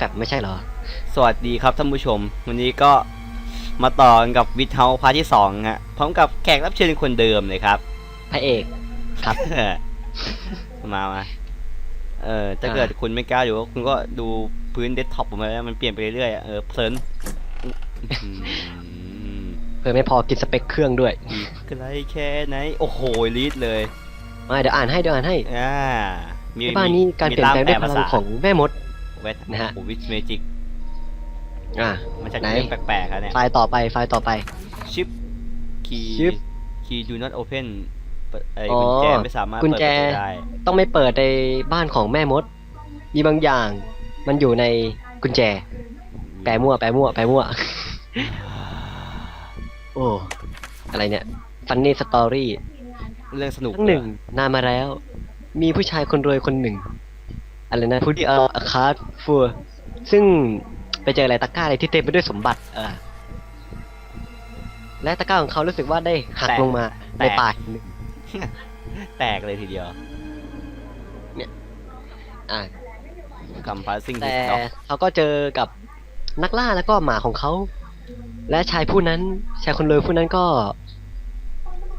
แฟบไม่ใช่เหรอ สวัสดีครับท่านผู้ชม วันนี้ก็มาต่อกันกับวิทเฮาพาร์ทที่สองฮะพร้อมกับแขกรับเชิญคนเดิมเลยครับพระเอกครับ มามาเออถ้าอ่าเกิดคุณไม่กล้าอยู่ก็คุณก็ดูพื้นเดสก์ท็อปผมไปแล้วมันเปลี่ยนไปเรื่อยๆอะเออเพลินอืมเพื่อไม่พอกินสเปคเครื่องด้วยอีกไกลแค่ไหน โอ้โหลีดเลยมาเดี๋ยวอ่านให้เดี๋ยวอ่านให้อ่ามีที่บ้านนี้การเปลี่ยนแปลงด้วยพลังของแม่มด เวทนะฮะโอ้วิชเมจิกอ่ามันจะไหน เรื่องแปลกๆครับเนี่ยไฟล์ต่อไปไฟล์ต่อไป ชิปคีย์ Chip คีย์ do not open เปิดไอ้อ๋อกุญแจไม่สามารถกุญเปิดแจ ประตูได้ต้องไม่เปิดในบ้านของแม่มด มีบางอย่าง มันอยู่ในกุญแจ แปลมั่วแปลมั่วแปลมั่ว โอ้อะไรเนี่ยฟันนี่สตอรี่เรื่องสนุกครั้งหนึ่งนานมาแล้ว มีผู้ชายคนรวยคนหนึ่ง อะไรนะผู้ที่เอาอาคาร์ฟัวซึ่งไปเจออะไรตะกร้าอะไรที่เต็มไปด้วยสมบัติเออและตะกร้าของเขารู้สึกว่าได้หักลงมาในป่าแห่งหนึ่งแตกเลยทีเดียวอะคำพาซิ่งแต่ด็อกเขาก็เจอกับนักล่าแล้วก็หมาของเขา และชายผู้นั้นชายคนรวยผู้นั้นก็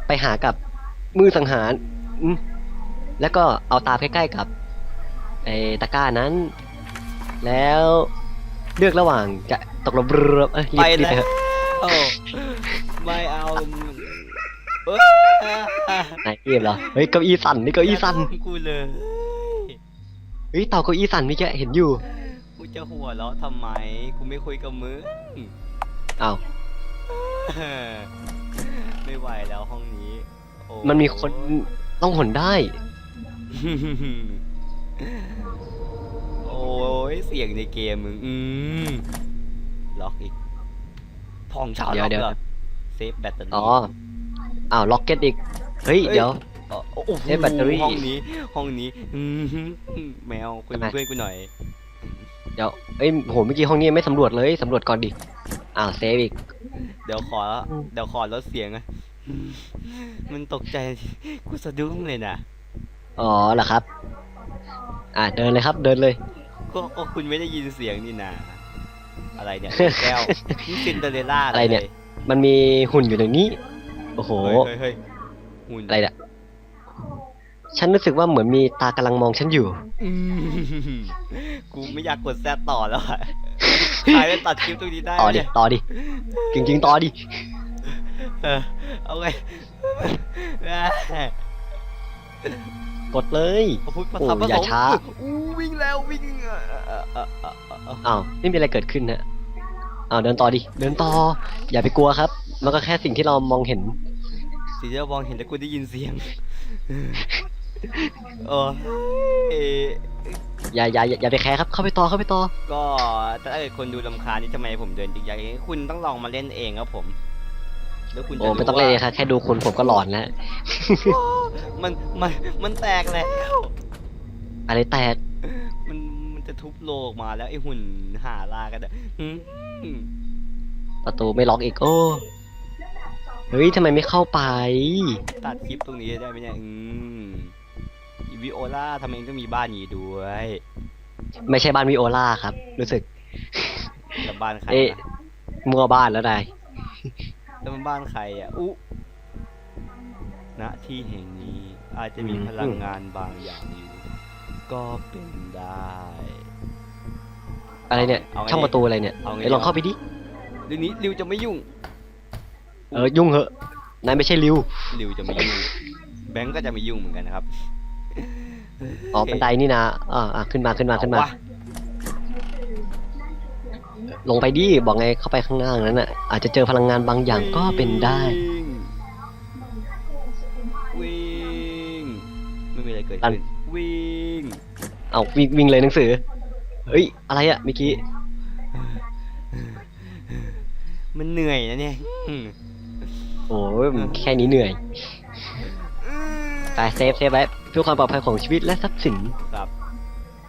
ไปหากับมือสังหารอืมแล้วก็เอาตาใกล้ๆกับ ไอ้ตะกร้านั้น แล้วเลือกระหว่างจะตกลงเรือเอ้ยรีไปบรีบแล้ไปวเถอะไม่เอาเอ้ยไหนรีบเหรอเฮ้ยเก้าอี้สั่นนี่เก้าอี้สั่นกูเลยเฮ้ยเต่าเก้าอี้สั่นนี่แกเห็นอยู่กูจะหัวเราะทำไมกูไม่คุยกับมึงอ้าวไม่ไหวแล้วห้องนี้โอ้มันมีคนต้องหนได้ โอ้ยเสียงในเกมมึงอืมล็อกอีกพองชาวเดี๋ยวล็อกเดี๋ยว เหรอเซฟแบตเตอรี่ อ๋อ อ้าวล็อกเก็ตอีก เฮ้ยเอ้ยเดี๋ยว เอ่อโอ้โหเซฟแบตเตอรี่ห้องนี้ ห้องนี้อืมแมวคุยเป็นทำไมเพื่อนกูหน่อย เดี๋ยวเอ้ยโหเมื่อกี้ห้องนี้ไม่สำรวจเลยสำรวจก่อนดิ อ้าวเซฟอีก เดี๋ยวขออืมเดี๋ยวขอลดเสียงอะมันตกใจ กูสะดุ้งเลยนะ อ๋อเหรอครับ อ่าเดินเลยครับ เดินเลย ก็ก็คุณไม่ได้ยินเสียงนี่นะอะไรเนี่ยแก้วนี่ซินเดอเรลล่าอะไรเนี่ย มันมีหุ่นอยู่ตรงนี้ โอ้โหเฮ้ยเฮ้ยเฮ้ยหุ่นอะไรเนี่ยฉันรู้สึกว่าเหมือนมีตากำลังมองฉันอยู่ อืมกูไม่อยากกดแซดต่อแล้วอะใครไปตัดคลิปตรงนี้ได้ต่อไหมดิเนี่ยต่อดิจริงๆต่อดิเออเอาไง กดเลยโอ้โหประโอ้ทับประอย่าสงค์ช้า อู้วิ่งแล้ววิ่งเอ่อเอ่อเอ่อเอ่อเอ่ออ้าวไม่มีอะไรเกิดขึ้นนะอ้าวเดินต่อดิเดินต่อ อย่าไปกลัวครับ มันก็แค่สิ่งที่เรามองเห็นสิ่งที่เรามองเห็นแต่กูได้ยินเสียงโอ้เอ่ออย่าอย่าอย่าอย่าไปแคร์ครับเข้าไปต่อเข้าไปต่อก็ถ้าเกิดคนดูลำคาญนี่ทำไมผมเดินจิกอย่างนี้คุณต้องลองมาเล่นเองครับผม แล้วคุณจะโอ้ไม่ต้องรู้เลยว่าครับแค่ดูคุณผมก็หลอนแล้วมันมันมันแตกแล้ว อะไรแตกมันมันจะทุบโลกมาแล้วไอ้หุ่นหาลากันอะอืมประตูไม่ล็อกอีกโอ้เฮ้ยทำไมไม่เข้าไป ตัดคลิปตรงนี้ได้ไหมเนี่ยอืมอีวิโอลาทำเองก็มีบ้านอย่างนี้ด้วยไม่ใช่บ้านวิโอลาครับ รู้สึกแต่บ้านใครเอ๊ะนะมัวบ้านแล้วนาย แล้วมันบ้านใครอะอุ๊ณที่แห่งนี้อาจจะมีอืมพลังงานบางอย่างอยู่ ก็เป็นได้ อะไรเนี่ยเอาไงช่องประตูอะไรเนี่ยเอาไงเอ้ยลองเข้าไปดิ เรื่องนี้ริวจะไม่ยุ่ง เออ ยุ่งเหอะนายไม่ใช่ริว ริวจะไม่ยุ่ง แบงก์ก็จะไม่ยุ่งเหมือนกันนะครับ อ๋อบันไดนี่นะอ่าอะขึ้นมาขึ้นมาขึ้นมา เอวะ ลงไปดิบอกไงเข้าไปข้างหน้านั้นน่ะอาจจะเจอพลังงานบางอย่างก็เป็นได้ วิ่งวิ่งไม่มีอะไรเกิดอัน ขึ้นวิ่งเอาวิ่งวิ่งเลยหนังสือ เฮ้ย อะไรอะเมื่อกี้ มันเหนื่อยนะเนี่ยอืมโอ้ยแค่นี้เหนื่อย ไปเซฟเซฟไว้เพื่อความปลอดภัยของชีวิตและทรัพย์สิน ครับ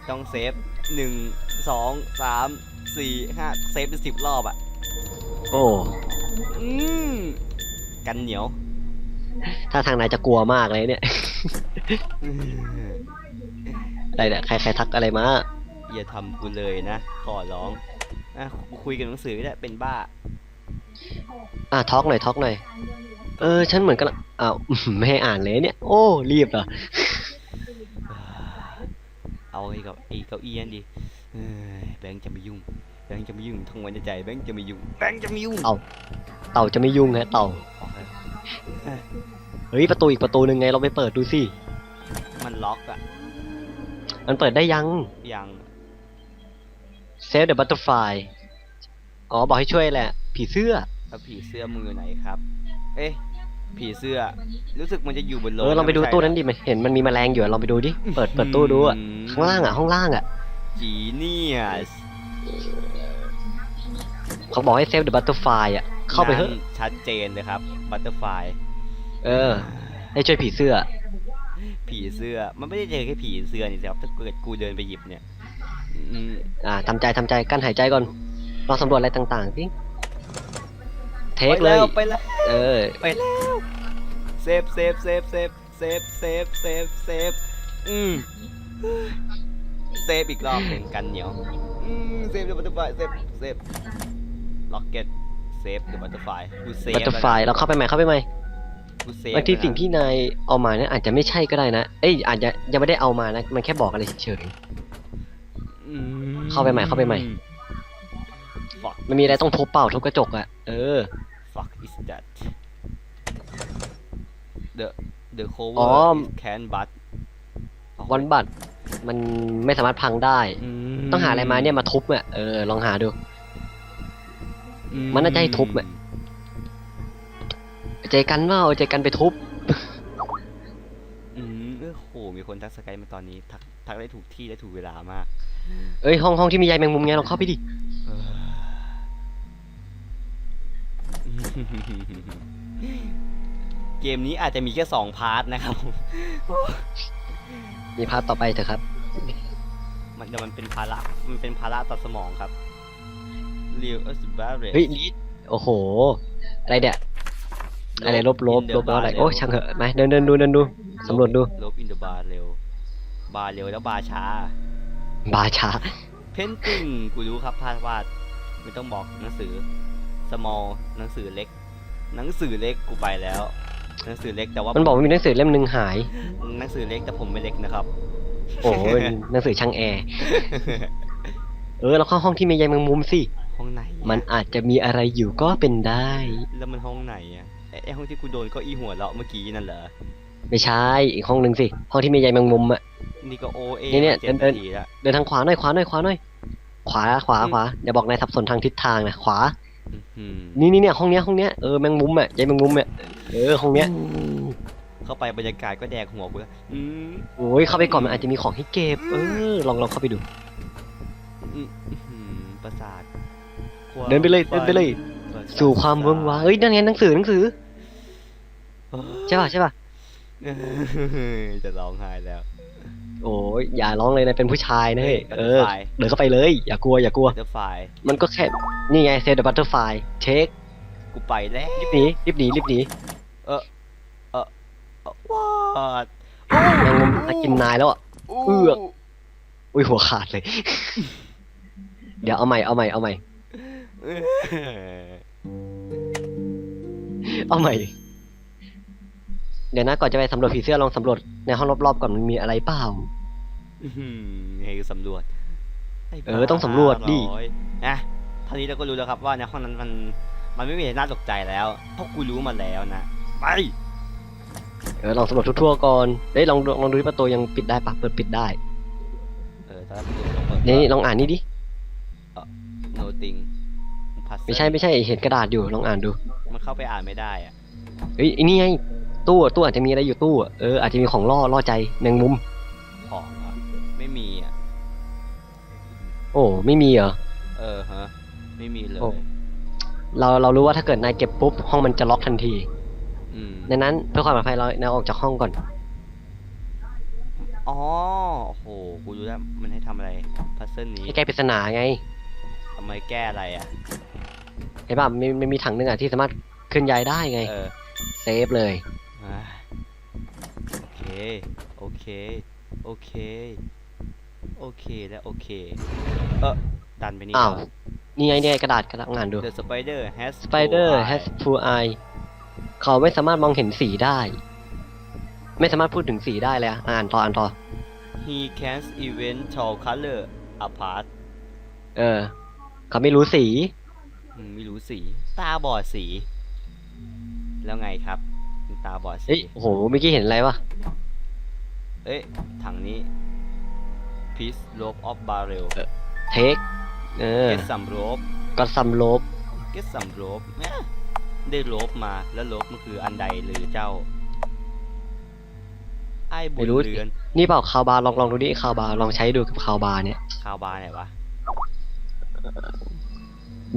ต้องเซฟหนึ่งสองสาม สี่ห้าเซฟเป็นสิบรอบอะ โอ้ อืมกันเหนียวถ้าทางนายจะกลัวมากเลยเนี่ยอะไรเนี่ย ใครใครทักอะไรมา อย่าทำกูเลยนะ ขอร้องอะกูคุยกับหนังสือก็ได้เป็นบ้า อะทอกหน่อยทอกหน่อย เออ ฉันเหมือนกันอ้าว ไม่ให้อ่านเลยเนี่ย โอ้ รีบเหรอ เอาไอ้กับไอ้เก้าอี้นั่นดิเอ้ย แบงค์จะไม่ยุ่ง แบงค์จะไม่ยุ่งทั้งวันในใจ แบงค์จะไม่ยุ่ง แบงค์จะไม่ยุ่งเอาเต่าจะไม่ยุ่งฮะเต่าออกแล้วเฮ้ยประตูอีกประตูหนึ่งไงเราไปเปิดดูสิ มันล็อกอะมันเปิดได้ยัง ยัง Save the butterfly อ๋อบอกให้ช่วยแหละ ผีเสื้อ แล้วผีเสื้อมือไหนครับ เอ๊ะ ผีเสื้อ รู้สึกมันจะอยู่บนโลเออลองไปดูตู้นั้นดิมันเห็นมันมีแมลงอยู่อะลองไปดูดิ เปิดเปิดตู้ดูอะข้างล่างอะห้องล่างอะ จีเนียสเขาบอกให้ Save the butterfly อะเข้าไปเถอะ ชัดเจนเลยครับบัตเตอร์ไฟเออ ให้ช่วยผีเสื้อ ผีเสื้อ มันไม่ได้เจอแค่ผีเสื้อนี่สิครับ ถ้าเกิดกูเดินไปหยิบเนี่ยอืมอ่าทำใจทำใจกั้นหายใจก่อนลองสำรวจอะไรต่างๆสิเทคเลย ไปแล้วเออ ไปแล้วเซฟเซฟเซฟเซฟเซฟเซฟเซฟเซฟอืม เซฟอีกรอบหนึ่งกันเหนียวอืมเซฟเดอะบัตเตอร์ไฟเซฟเซฟล็อกเก็ตเซฟเดอะบัตเตอร์ไฟกูเซฟบัตเตอร์ไฟเราเข้าไปใหม่เข้าไปใหม่กูเซฟบางทีแล้วนะสิ่งที่นายเอามาเนี่ยอาจจะไม่ใช่ก็ได้นะ เอ้ยอาจจะยังไม่ได้เอามานะ มันแค่บอกอะไรเฉย อืมเข้าไปใหม่เข้าไปใหม่ fuck ๆมันมีอะไรต้องทุบเปล่าทุบกระจกอะเออ fuck is that the the cover อ๋อ is can but วันบัตร มันไม่สามารถพังได้มต้องหาอะไรมาเนี่ยมาทุบอะเออลองหาดู มันน่าจะให้ทุบอะใจกันว่าเอาใจกันไปทุบอืมเออโหมีคนทักสกายมาตอนนี้ทักทักได้ถูกที่และถูกเวลามาก เอ้ยห้องห้องที่มีใยแมงมุมไงลองเข้าไปดิเออเกมนี้อาจจะมีแค่สองพาร์ทนะครับ มีพาร์ทต่อไปเถอะครับ มันแต่มันเป็นภาระ มันเป็นภาระต่อสมองครับเรียวเอสบาร์เรเฮ้ยลีดโอ้โห อะไรเนี่ย อะไรลบลบลบแล้วอะไร โอ้ยช่างเถอะมาเดินเดินดูเดินดูสำรวจดู ลบอินเดอะบาร์เร็ว บาร์เร็วแล้วบาร์ช้า บาช้า เพนติงกูรู้ครับภาพวาดไม่ต้องบอกหนังสือ small หนังสือเล็ก หนังสือเล็กกูไปแล้ว หนังสือเล็กแต่ว่ามันบอกว่ามีหนังสือเล่มหนึ่งหาย หนังสือเล็กแต่ผมไม่เล็กนะครับ โอ้โหหนังสือช่างแอร์ เออเราเข้าห้องที่มีใยแมงมุมสิ ห้องไหนอะมันอาจจะมีอะไรอยู่ก็เป็นได้ แล้วมันห้องไหนอะไอ้ไอ้ห้องที่กูโดนเก็อีหัวเราะเมื่อกี้นั่นเหรอไม่ใช่ อีกห้องหนึ่งสิ ห้องที่มีใยแมงมุมอะ นี่ก็โอเอเนี่ยเนี่ยเจ็ดเดินานทีละเดินทางขวาหน่อยขวาหน่อยขวาหน่อย ขวา ขวาอืมขวาอย่าบอกนายสับสนทางทิศทางนะขวาอื้อหือ นี่นี่เนี่ยห้องเนี้ยห้องเนี้ยเออแมงมุมอะใยแมงมุมอะเออห้องเนี้ยเข้าไปบรรยากาศก็แดกหัวกูแล้วอืมโอ้ยเข้าไปก่อนมันอาจจะมีของให้เก็บ เออ ลองลองเข้าไปดูอืมอื้อหือประสาทเดินไปเลยเดินไปเลยประสทสู่ความเวิ้งว้างเอ้ยนั่นไงหนังสือหนังสือใช่ป่ะใช่ป่ะจะร้องไห้แล้ว โอ้ยอย่าร้องเลยนะเป็นผู้ชายนะเฮ้ยเออ Butterfly เดินเข้าไปเลย อย่ากลัวอย่ากลัว เดอะไฟมันก็แค่นี่ไงเซตเดอะบัตเตอร์ไฟเช็คกูไปแล้วรีบหนีรีบหนีรีบหนีวาดแมงมุมมากินนายแล้วอะ เอือก อุ้ยหัวขาดเลย เดี๋ยวเอาใหม่เอาใหม่เอาใหม่เอาใหม่ เดี๋ยวนะก่อนจะไปสำรวจผีเสื้อลองสำรวจในห้องรอบๆก่อนมันมีอะไรเปล่า อื้อหือให้กูสำรวจไเออต้องสำรวจดิบ้าร้อยนะเท่านี้เราก็รู้แล้วครับว่าในห้องนั้นมันมันไม่มีอะไรน่าตกใจแล้วเพราะกูรู้มาแล้วนะไปเออลองสำรวจทั่วๆก่อนเฮ้ยลองลองลองดูที่ประตูยังปิดได้ปะเปิดปิดได้เออตอนแรกประตูเราเปิดนี่ลองอ่านนี่ดิโนติงไม่ใช่ไม่ใช่เห็นกระดาษอยู่ลองอ่านดูมันเข้าไปอ่านไม่ได้อะเฮ้ยไอ้นี่ไง ตู้อะตู้อาจจะมีอะไรอยู่ตู้อะเอออาจจะมีของล่อล่อใจแมงมุม ของอะไม่มีอะ โอ้ไม่มีเหรอเออฮะ ไม่มีเลยโอ้เราเรารู้ว่าถ้าเกิดนายเก็บปุ๊บห้องมันจะล็อกทันทีอืมดังนั้นเพื่อความปลอดภัยเรานายออกจากห้องก่อน อ๋อโอ้โห กูรู้แล้วมันให้ทำอะไร พัซเซิลนี้ให้แก้ปริศนาไงทำไมแก้อะไรอะ เห็นป่ะมันมันมีถังหนึงอะที่สามารถเคลื่อนย้ายได้ไง เออ เซฟเลยอะ โอเค โอเค โอเค โอโอเค แล้วโอเค เออดันไปนี่อ้าวเหรอนี่ไงเนี่ยกระดาษกระดาษงานดู The spider has Spider blue eye has full eye เขาไม่สามารถมองเห็นสีได้ ไม่สามารถพูดถึงสีได้เลยอะอ่านต่ออ่านต่อ He can't even tell color apart เออ เขาไม่รู้สี อืมไม่รู้สี ตาบอดสี แล้วไงครับมึง ตาบอดสีเฮ้ยโอ้โหเมื่อกี้เห็นอะไรวะเอ้ยถังนี้ Piece rope of barrel เทคเออ Get some rope ก็ซัมโลบ Get some rope แหม่ได้โลบมาแล้วโลบมันคืออันใดหรือเจ้า ไอ้บุไม่ญรู้สิ เรือนนี่เปล่าคาวบาร์ลองลองดูดิคาวบาร์ลองใช้ดูกับคาวบาร์เนี่ยคาวบาร์ไหนวะ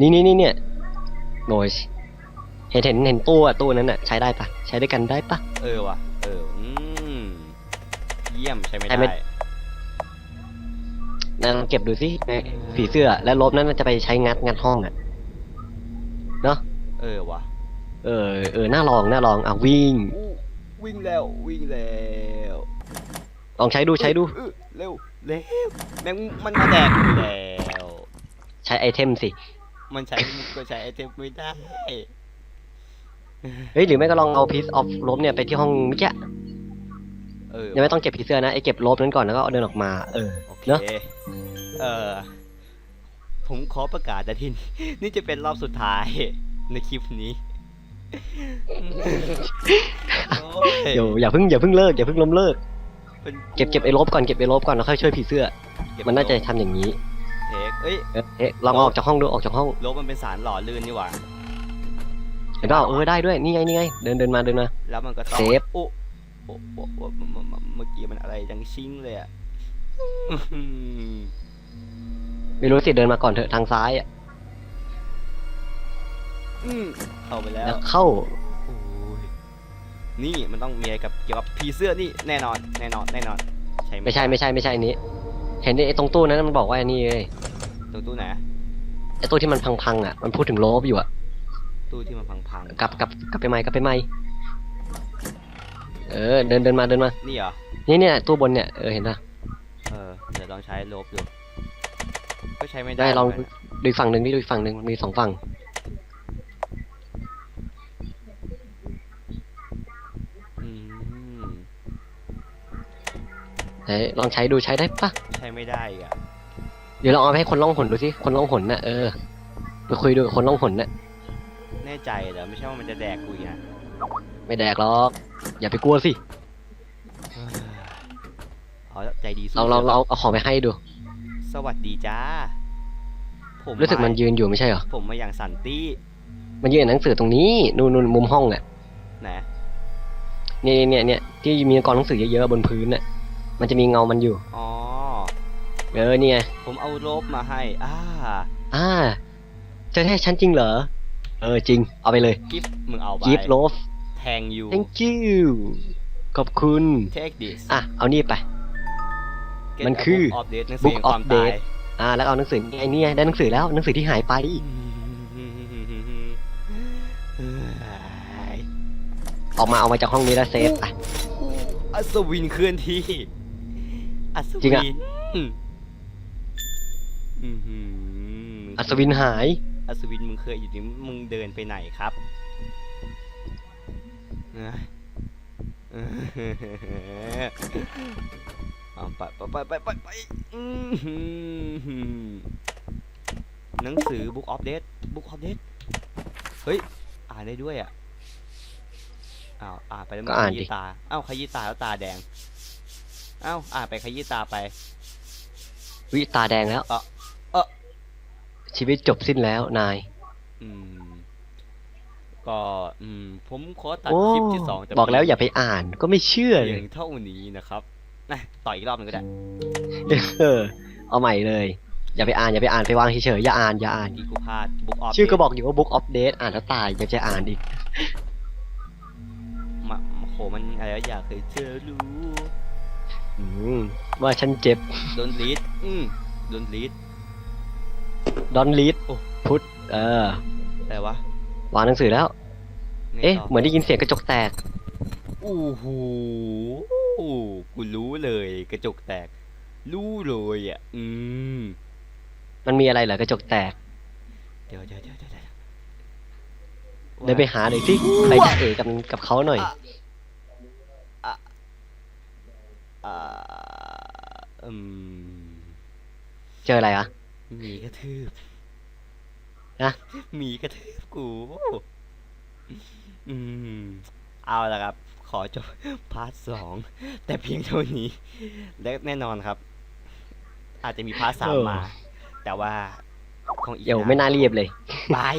นี่นี่นี่เนี่ยโอย เห็นเห็นเห็นตู้อะตู้นั้นอะใช้ได้ปะใช้ด้วยกันได้ปะ เออวะเออ อืม เยี่ยมใช่ไม่ใช่ไหมได้นั่นลองเก็บดูสิในผีเสื้อ และลบนั้นจะไปใช้งัดงัดห้องอะเนาะเออวะเออเออน่าลองน่าลองอะวิ่ง อู้วิ่งแล้ว วิ่งแล้วลองใช้ดูใช้ดู เออเร็ว เร็ว แม่งมันมาแดกอยู่แล้ว ใช้ไอเทมสิ มันใช้มันก็ใช้ไอเทมไม่ได้ เฮ้ยหรือไม่ก็ลองเอา piece of ลบเนี่ยไปที่ห้องเมื่อกี้เออยังไม่ต้องเก็บผีเสื้อนะไอเก็บลบนั้นก่อนแล้วก็เอาเดินออกมา เออ โอเคเนอะ เออผมขอประกาศนะทิน นี่จะเป็นรอบสุดท้ายในคลิปนี้โอ้เดี๋ยวอย่าเพิ่งอย่าเพิ่งเลิกอย่าเพิ่งล้มเลิกเป็นเก็บเก็บไอ้ลบก่อนเก็บไอ้ลบก่อนแล้วค่อยช่วยผีเสื้อ เก็บมันน่าจะทำอย่างนี้ เทคเอ้ย เออเอ๊ะลองเอาออกจากห้องดูออกจากห้อง ลบมันเป็นสารหล่อลื่นนี่หว่า เห็นเปล่าเออได้ด้วยนี่ไงนี่ไงเดินเดินมาเดินมา แล้วมันก็ต้องเซฟ โอ้โอ้โอ้โอ้เมื่อเมื่อเมื่อกี้มันอะไรจังชิงเลยอะไม่รู้สิเดินมาก่อนเถอะทางซ้ายอะอืมเข้าไปแล้วแล้วเข้าโอ้ยนี่มันต้องมีอะไรกับเกี่ยวกับผีเสื้อนี่แน่นอนแน่นอนแน่นอนใช่หไม่ใช่ไม่ใช่ไม่ใช่อันนี้ เห็นไอ้ตรงตู้นั้นมันบอกว่าอันนี้เลยตรงตู้ไหน ไอ้ตู้ที่มันพังๆอะมันพูดถึงลบอยู่อะ ตู้ที่มันพังๆกลับกลับกลับไปใหม่กลับไปใหม่เออเดินเดินมาเดินมานี่เหรอ นี่เนี่ยตู้บนเนี่ยเออเห็นปะเออ เดี๋ยวลองใช้ลบดู ก็ใช้ไม่ได้ได้ลองเหมืนกันดูอีกฝั่งหนึ่งนี่ดูอีกฝั่งหนึ่งมีสองฝั่งอืม ไหนลองใช้ดูใช้ได้ปะใช้ไม่ได้อีกอะเดี๋ยวลองเอาไปให้คนล่องหนดูสิคนล่องหนน่ะเออไปคุยดูกับคนล่องหนน่ะ แน่ใจเหรอไม่ใช่ว่ามันจะแดกกูอีกนะไม่แดกหรอก อย่าไปกลัวสิ เออเอาละใจดีสู้เราเราเราเอาของไปให้ดู สวัสดีจ้าผมรู้สึกมันยืนอยู่ไม่ใช่เหรอ ผมมาอย่างสันติมันยืนอ่านหนังสือตรงนี้ นู่นนู่นมุมห้องอะ นะเนี่ยเนี่ยเนี่ยที่มีกองหนังสือเยอะๆบนพื้นน่ะ มันจะมีเงามันอยู่ อ๋อ เออเนี่ย ผมเอาโลบมาให้ อ่า อ่าจะให้ฉันจริงเหรอ เออจริง เอาไปเลยกิฟมึงเอาไป gift love แทงยู thank you ขอบคุณ take this อะ เอานี่ไป Get มัน a คือ book of date หนังสือ book แห่งความ of ตาย date อ่า แล้วเอาหนังสือนี่ไงนี่ไงได้หนังสือแล้วหนังสือที่หายไปออกมาเอามาจากห้องนี้แล้วเซฟอะอัศวินเคลื่อนที่อัศจริวิงอะนอื้อหืออัศวินหาย อัศวินมึงเคยอยู่นี่มึงเดินไปไหนครับเอ้ยเอ้ยเอาไปไปไปไปไปไปอื้อหือหนังสือ Book of Death Book of Death เฮ้ย อ่านได้ด้วยอะอ้าวอ่านไปแล้วมัก็นอ่าขนดิยี้ตาเอ้าขยี้ตาแล้วตาแดงเอ้าอ่านไปขยี้ตาไปวิตาแดงแล้วเอ่อเอ่อ ชีวิตจบสิ้นแล้วนาย อืม ก็อืม ผมขอตัดโอ้คลิปที่สองแต่บอกแล้วอย่าไปอ่านก็ไม่เชื่อเลเพียยงเท่านี้นะครับนะต่ออีกรอบหนึงก็ได้เออเอาใหม่เลย อย่าไปอ่านอย่าไปอ่านไปวางเฉยๆอย่าอ่านอย่าอ่าน อีกูพลาด Book of ชื่อก็ Death บอกอยู่ว่า book of date อ่านแล้วตายยังจะอ่านอีก มาโหมันอะไรวะอยากเคยเธอรู้ อืมว่าฉันเจ็บ โดนลีดอืมโดนลีด ดอนลีดโอ้ พุทธเออแต่วะวางหนังสือแล้ว ไงเอ๊ะ ต่เหมือนได้ยินเสียงกระจกแตกโอ้โหกูรู้เลยกระจกแตก รู้เลยอะ อืม มันมีอะไรเหรอกระจกแตก เดี๋ยวเดี๋ยวเดี๋ยวเดี๋ยวเดี๋ยวเดินไปหาหน่อยสิใครจะเอกับกับเขาหน่อย อะอ่าอืม เจออะไรอะ หมีกระทืบนะหมีกระทืบกูอืม เอาละครับ ขอจบพาร์ทสองแต่เพียงเท่านี้ และแน่นอนครับ อาจจะมีพาร์ทสามเออมา แต่ว่าคงอีกเดี๋ยวไม่น่ารีบเลย บาย